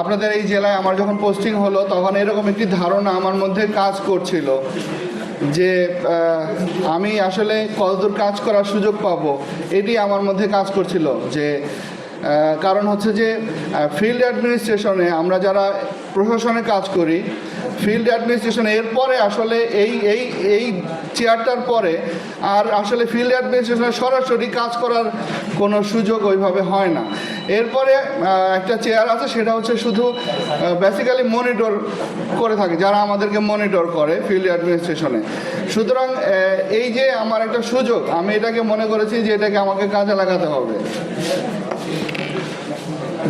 আপনাদের এই জেলায় আমার যখন পোস্টিং হলো, তখন এরকম একটি ধারণা আমার মধ্যে কাজ করছিল যে আমি আসলে কতদূর কাজ করার সুযোগ পাব, এটি আমার মধ্যে কাজ করছিল যে কারণ হচ্ছে যে ফিল্ড অ্যাডমিনিস্ট্রেশনে আমরা যারা প্রশাসনে কাজ করি ফিল্ড অ্যাডমিনিস্ট্রেশন, এরপরে আসলে এই এই এই চেয়ারটার পরে আর আসলে ফিল্ড অ্যাডমিনিস্ট্রেশনে সরাসরি কাজ করার কোনো সুযোগ ওইভাবে হয় না। এরপরে একটা চেয়ার আছে, সেটা হচ্ছে শুধু বেসিক্যালি মনিটর করে থাকে, যারা আমাদেরকে মনিটর করে ফিল্ড অ্যাডমিনিস্ট্রেশনে। সুতরাং এই যে আমার একটা সুযোগ, আমি এটাকে মনে করেছি যে এটাকে আমাকে কাজে লাগাতে হবে।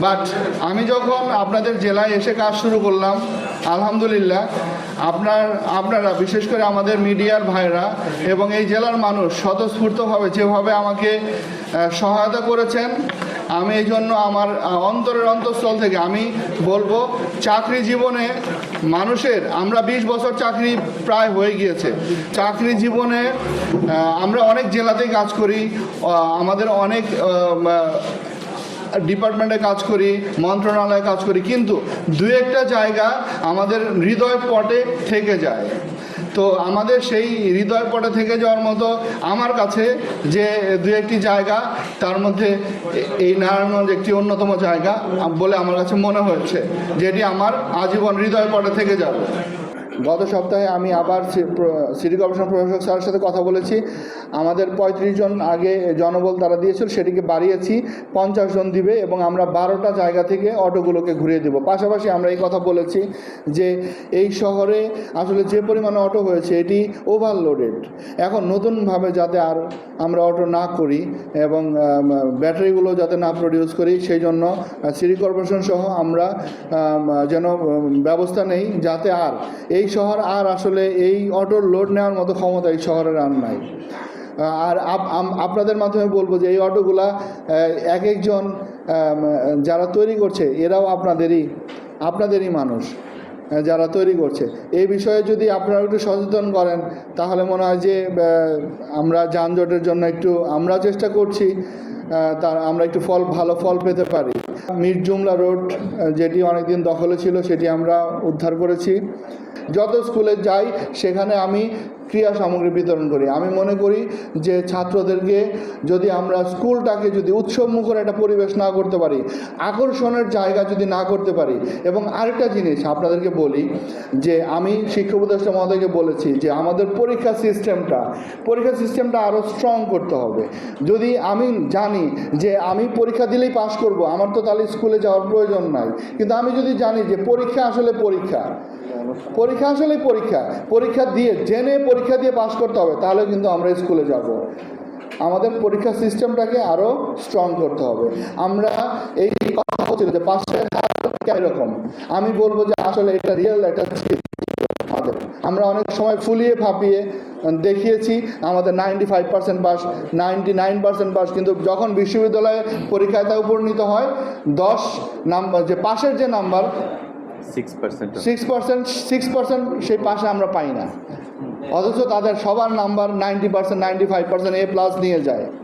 বাট আমি যখন আপনাদের জেলায় এসে কাজ শুরু করলাম, আলহামদুলিল্লাহ, আপনার, আপনারা, বিশেষ করে আমাদের মিডিয়ার ভাইরা এবং এই জেলার মানুষ স্বতঃস্ফূর্তভাবে যেভাবে আমাকে সহায়তা করেছেন, আমি এই জন্য আমার অন্তরের অন্তঃস্থল থেকে আমি বলব, চাকরি জীবনে মানুষের, আমরা বিশ বছর চাকরি প্রায় হয়ে গিয়েছে। চাকরি জীবনে আমরা অনেক জেলাতেই কাজ করি আমাদের অনেক ডিপার্টমেন্টে কাজ করি, মন্ত্রণালয়ে কাজ করি, কিন্তু দু একটা জায়গা আমাদের হৃদয় পটে থেকে যায়। তো আমাদের সেই হৃদয় পটে থেকে যাওয়ার মতো আমার কাছে যে দু একটি জায়গা, তার মধ্যে এই নারায়ণগঞ্জ একটি অন্যতম জায়গা বলে আমার কাছে মনে হয়েছে, যেটি আমার আজীবন হৃদয় পটে থেকে যাবে। গত সপ্তাহে আমি আবার সিটি কর্পোরেশন প্রশাসক স্যারের সাথে কথা বলেছি। আমাদের পঁয়ত্রিশ জন আগে জনবল তারা দিয়েছিল, সেটিকে বাড়িয়েছি, পঞ্চাশ জন দিবে এবং আমরা বারোটা জায়গা থেকে অটোগুলোকে ঘুরিয়ে দেব। পাশাপাশি আমরা এই কথা বলেছি যে এই শহরে আসলে যে পরিমাণে অটো হয়েছে, এটি ওভারলোডেড এখন নতুনভাবে যাতে আর আমরা অটো না করি এবং ব্যাটারিগুলো যাতে না প্রডিউস করি, সেই জন্য সিটি কর্পোরেশন সহ আমরা যেন ব্যবস্থা নেই যাতে আর এই শহর আর আসলে এই অটোর লোড নেওয়ার মতো ক্ষমতা এই শহরের আর নাই। আর আপনাদের মাধ্যমে বলব যে এই অটোগুলা এক একজন যারা তৈরি করছে, এরাও আপনাদেরই আপনাদেরই মানুষ যারা তৈরি করছে। এই বিষয়ে যদি আপনারা একটু সচেতন করেন, তাহলে মনে হয় যে আমরা যানজটের জন্য একটু, আমরা চেষ্টা করছি তার আমরা একটু ফল ভালো ফল পেতে পারি। মির জুমলা রোড যেটি অনেকদিন দখলে ছিল, সেটি আমরা উদ্ধার করেছি। যত স্কুলে যাই, সেখানে আমি ক্রিয়া সামগ্রী বিতরণ করি। আমি মনে করি যে ছাত্রদেরকে যদি আমরা স্কুলটাকে যদি উৎসব মুখর একটা পরিবেশ না করতে পারি, আকর্ষণের জায়গা যদি না করতে পারি, এবং আরেকটা জিনিস আপনাদেরকে বলি যে আমি শিক্ষক উপদেষ্টা মহোদয়কে বলেছি যে আমাদের পরীক্ষা সিস্টেমটা পরীক্ষা সিস্টেমটা আরও স্ট্রং করতে হবে। যদি আমি জানি যে আমি পরীক্ষা দিলেই পাশ করব, আমার তো তাহলে স্কুলে যাওয়ার প্রয়োজন নাই। কিন্তু আমি যদি জানি যে পরীক্ষা আসলে পরীক্ষা পরীক্ষা আসলেই পরীক্ষা পরীক্ষা দিয়ে জেনে পরীক্ষা দিয়ে পাশ করতে হবে তাহলে কিন্তু আমরা স্কুলে যাব। আমাদের পরীক্ষা সিস্টেমটাকে আরও স্ট্রং করতে হবে। আমরা এই কথা হচ্ছিল যে হার এরকম? আমি বলব যে আসলে এটা রিয়েল একটা আমাদের আমরা অনেক সময় ফুলিয়ে ফাঁপিয়ে দেখিয়েছি আমাদের ninety five percent pass ninety nine percent pass কিন্তু যখন বিশ্ববিদ্যালয়ে পরীক্ষায় তা উপনীত হয় দশ নাম্বার যে পাশের যে number six percent six percent six percent সেই পাশে আমরা পাই না। অথচ তাদের সবার number ninety percent ninety five percent A plus নিয়ে যায়।